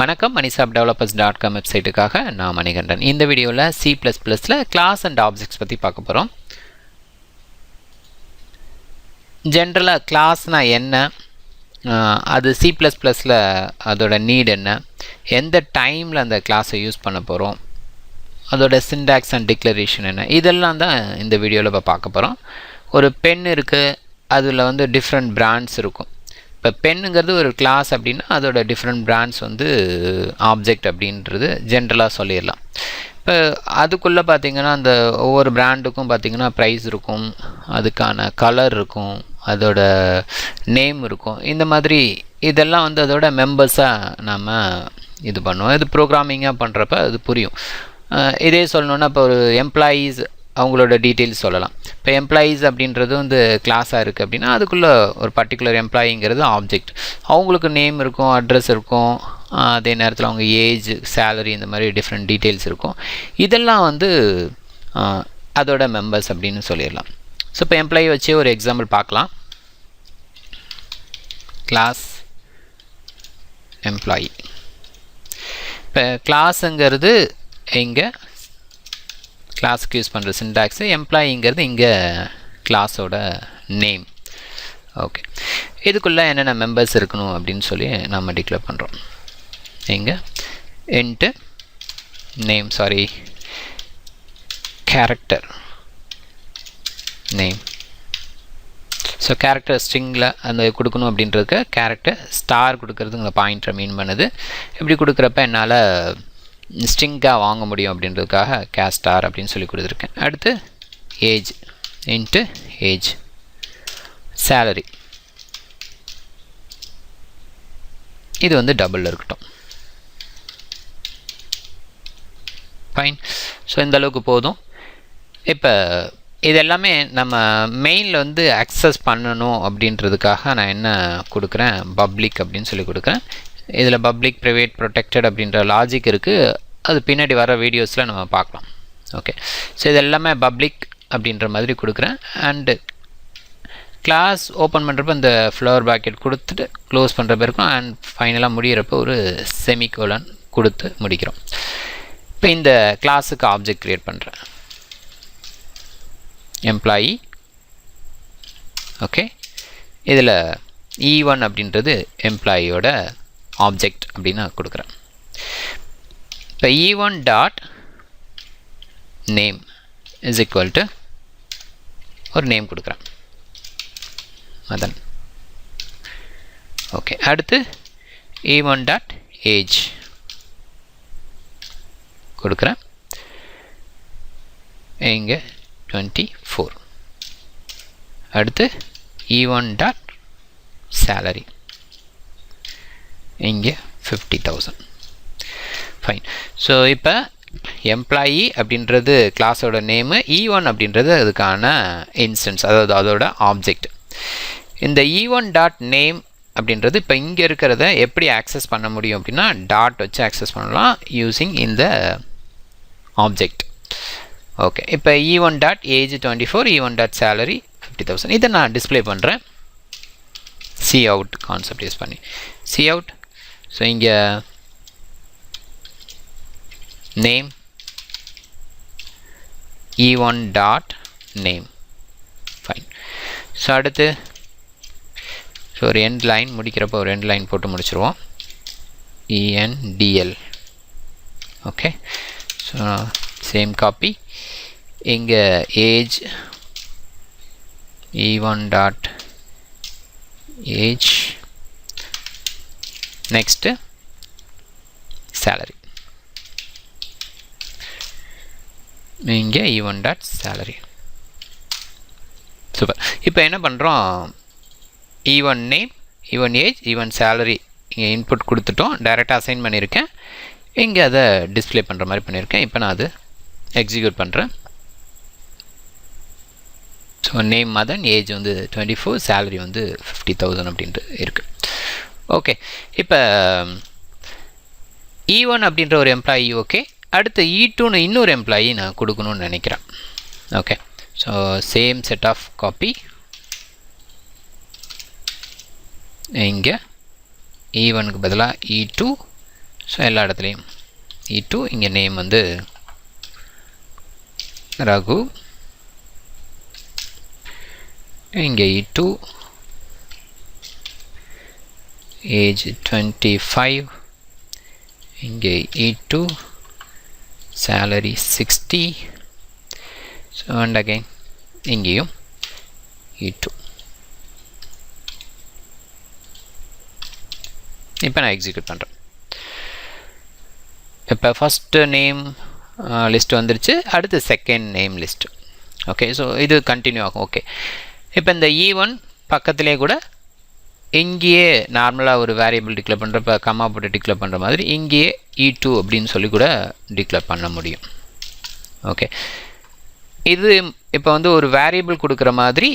வணக்கம் மணிசாப் developers dot com வெப்சைட்டுக்காக நான் மணிகண்டன். இந்த வீடியோவில் சி ப்ளஸ் ப்ளஸில் கிளாஸ் அண்ட் ஆப்ஜெக்ட்ஸ் பற்றி பார்க்க போகிறோம் ஜென்ரலாக கிளாஸ்னால் என்ன? அது சி ப்ளஸ் ப்ளஸில் அதோட நீட் என்ன? எந்த டைமில் அந்த கிளாஸை யூஸ் பண்ண போகிறோம் அதோட சிண்டாக்ஸ் அண்ட் டிக்ளரேஷன் என்ன? இதெல்லாம் தான் இந்த வீடியோவில் இப்போ பார்க்க போகிறோம் ஒரு பென் இருக்குது அதில் வந்து டிஃப்ரெண்ட் பிராண்ட்ஸ் இருக்கும். இப்போ பெண்ணுங்கிறது ஒரு கிளாஸ் அப்படின்னா அதோட டிஃப்ரெண்ட் பிராண்ட்ஸ் வந்து ஆப்ஜெக்ட் அப்படின்றது ஜென்ரலாக சொல்லிடலாம். இப்போ அதுக்குள்ளே பார்த்தீங்கன்னா அந்த ஒவ்வொரு பிராண்டுக்கும் பார்த்திங்கன்னா ப்ரைஸ் இருக்கும். அதுக்கான கலர் இருக்கும். அதோட நேம் இருக்கும். இந்த மாதிரி இதெல்லாம் வந்து அதோட மெம்பர்ஸாக நாம் இது பண்ணுவோம். இது ப்ரோக்ராமிங்காக பண்ணுறப்ப அது புரியும். இதே சொல்லணுன்னா இப்போ ஒரு எம்ப்ளாயீஸ் அவங்களோட டீட்டெயில்ஸ் சொல்லலாம். இப்போ எம்ப்ளாயீஸ் அப்படின்றது வந்து கிளாஸாக இருக்குது அப்படின்னா அதுக்குள்ளே ஒரு பர்டிகுலர் எம்ப்ளாயிங்கிறது ஆப்ஜெக்ட் அவங்களுக்கு நேம் இருக்கும் அட்ரஸ் இருக்கும் அதே நேரத்தில் அவங்க ஏஜ் சேலரி இந்த மாதிரி டிஃப்ரெண்ட் டீட்டெயில்ஸ் இருக்கும். இதெல்லாம் வந்து அதோட மெம்பர்ஸ் அப்படின்னு சொல்லிடலாம். ஸோ இப்போ எம்ப்ளாயி வச்சு ஒரு எக்ஸாம்பிள் பார்க்கலாம். கிளாஸ் எம்ப்ளாயி இப்போ கிளாஸுங்கிறது இங்கே கிளாஸுக்கு யூஸ் பண்ணுற சின்டாக்ஸு எம்ப்ளாயிங்கிறது இங்கே கிளாஸோட நேம் ஓகே இதுக்குள்ளே என்னென்ன மெம்பர்ஸ் இருக்கணும் அப்படின்னு சொல்லி நம்ம டிக்ளேர் பண்ணுறோம் இங்கே int name sorry character name so character ஸ்ட்ரிங்கில் அந்த கொடுக்கணும் அப்படின்றதுக்கு கேரக்டர் ஸ்டார் கொடுக்கறதுங்க பாயிண்ட்டை மீன் பண்ணுது. இப்படி கொடுக்குறப்ப என்னால் ஸ்ட்ரிங்காக வாங்க முடியும் அப்படின்றதுக்காக கேஸ்டார் அப்படின்னு சொல்லி கொடுத்துருக்கேன். அடுத்து ஏஜ் இன்ட்டு ஏஜ் சேலரி இது வந்து டபுளில் இருக்கட்டும். ஃபைன் ஸோ இந்த அளவுக்கு போதும். இப்போ இது எல்லாமே நம்ம மெயினில் வந்து அக்சஸ் பண்ணணும் அப்படின்றதுக்காக நான் என்ன கொடுக்குறேன்? பப்ளிக் அப்படின்னு சொல்லி கொடுக்குறேன். இதில் பப்ளிக் ப்ரைவேட் ப்ரொடெக்டட் அப்படின்ற லாஜிக் இருக்குது அது பின்னாடி வர வீடியோஸில் நம்ம பார்க்கலாம். ஓகே ஸோ இது எல்லாமே பப்ளிக் அப்படின்ற மாதிரி கொடுக்குறேன். அண்டு கிளாஸ் ஓப்பன் பண்ணுறப்ப இந்த ஃப்ளவர் பாக்கெட் கொடுத்துட்டு க்ளோஸ் பண்ணுறப்ப இருக்கும். அண்ட் ஃபைனலாக முடிகிறப்ப ஒரு செமிகோலன் கொடுத்து முடிக்கிறோம். இப்போ இந்த கிளாஸுக்கு ஆப்ஜெக்ட் க்ரியேட் பண்ணுறேன் எம்ப்ளாயி ஓகே இதில் இ ஒன் அப்படின்றது எம்ப்ளாயியோட ஆப்ஜெக்ட் அப்படின்னு நான் கொடுக்குறேன். இப்போ e1 dot name is equal to ஒரு நேம் கொடுக்குறேன். மதன் ஓகே அடுத்து இ ஒன் டாட் ஏஜ் கொடுக்குறேன். இங்கே டுவெண்ட்டி ஃபோர் அடுத்து இ ஒன் டாட் சேலரி இங்கே ஃபிஃப்டி தௌசண்ட் ஃபைன் ஸோ இப்போ எம்ப்ளாயி அப்படின்றது கிளாஸோட நேமு இ ஒன் அப்படின்றது அதுக்கான இன்ஸ்டன்ஸ் அதாவது அதோட ஆப்ஜெக்ட் இந்த இ ஒன் டாட் நேம் அப்படின்றது இப்போ இங்கே இருக்கிறத எப்படி ஆக்சஸ் பண்ண முடியும் அப்படின்னா டாட் வச்சு ஆக்சஸ் பண்ணலாம் யூஸிங் இந்த ஆப்ஜெக்ட் ஓகே இப்போ E one dot age twenty four E one dot salary fifty thousand இதை நான் டிஸ்பிளே பண்ணுறேன் சி அவுட் கான்செப்ட் யூஸ் பண்ணி. சி அவுட் ஸோ இங்கே name E one dot name fine so அடுத்து so ஒரு end line முடிக்கிறப்போ ஒரு எண்ட் லைன் போட்டு முடிச்சிருவோம். E N D L okay so same copy இங்கே age E one dot age next salary இங்கே E one dot salary super இப்போ என்ன பண்ணுறோம் E one name E one age E one salary இங்கே input கொடுத்துட்டோம். டைரெக்டாக அசைன் பண்ணியிருக்கேன். இங்கே அதை டிஸ்பிளே பண்ணுற மாதிரி பண்ணியிருக்கேன். இப்போ நான் அது எக்ஸிக்யூட் பண்ணுறேன் ஸோ நேம் மதன் ஏஜ் வந்து டுவெண்ட்டி ஃபோர் சேலரி வந்து ஃபிஃப்டி தௌசண்ட் அப்படின்ட்டு இருக்குது ஓகே இப்போ ஈவன் அப்படின்ற ஒரு எம்ப்ளாயி ஓகே அடுத்து e இ டூன்னு இன்னொரு எம்ப்ளாயி நான் கொடுக்கணும்னு நினைக்கிறேன். Okay so same set of copy இங்கே இ ஒனுக்கு பதிலாக இ டூ ஸோ எல்லா இடத்துலையும் இ e டூ இங்கே நேம் வந்து ரகு. இங்கே E two age twenty five இங்கே E two salary sixty so and again இங்கேயும் இ டூ இப்போ நான் எக்ஸிக்யூட் பண்ணுறேன் இப்போ ஃபஸ்ட்டு நேம் லிஸ்ட் வந்துருச்சு. அடுத்து second name list okay so இது கண்டினியூ ஆகும். ஓகே இப்போ இந்த e இ ஒன் பக்கத்துலேயே கூட இங்கேயே நார்மலாக ஒரு வேரியபிள் டிக்ளேர் பண்ணுற இப்போ கம்மா போட்டு டிக்ளேர் பண்ணுற மாதிரி இங்கேயே e இ டூ அப்படின்னு சொல்லி கூட டிக்ளேர் பண்ண முடியும். ஓகே இது இப்போ வந்து ஒரு வேரியபிள் கொடுக்குற மாதிரி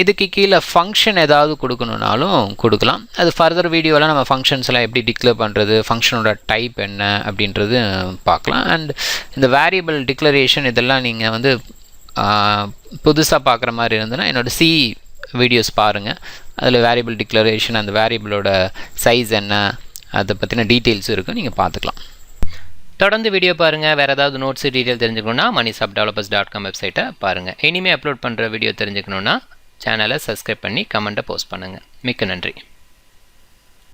இதுக்கு கீழே ஃபங்க்ஷன் ஏதாவது கொடுக்கணுன்னாலும் கொடுக்கலாம். அது ஃபர்தர் வீடியோவில் நம்ம ஃபங்க்ஷன்ஸ்லாம் எப்படி டிக்ளேர் பண்ணுறது ஃபங்க்ஷனோட டைப் என்ன அப்படின்றது பார்க்கலாம். அண்ட் இந்த வேரியபிள் டிக்ளரேஷன் இதெல்லாம் நீங்கள் வந்து புதுசாக பார்க்குற மாதிரி இருந்ததுன்னா என்னோடய சி வீடியோஸ் பாருங்கள் அதில் வேரியபிள் டிக்ளரேஷன் அந்த வேரியபிளோட சைஸ் என்ன அதை பற்றின டீட்டெயில்ஸும் இருக்கும் நீங்கள் பார்த்துக்கலாம் தொடர்ந்து வீடியோ பாருங்கள் வேறு ஏதாவது நோட்ஸ் டீட்டெயில் தெரிஞ்சுக்கணுன்னா மணிசாப் டெவலப்பர்ஸ் டாட் காம் வெப்சைட்டை பாருங்கள் இனிமேல் அப்லோட் பண்ணுற வீடியோ தெரிஞ்சுக்கணுன்னா சேனலை சப்ஸ்கிரைப் பண்ணி கமெண்ட்டை போஸ்ட் பண்ணுங்கள் மிக்க நன்றி.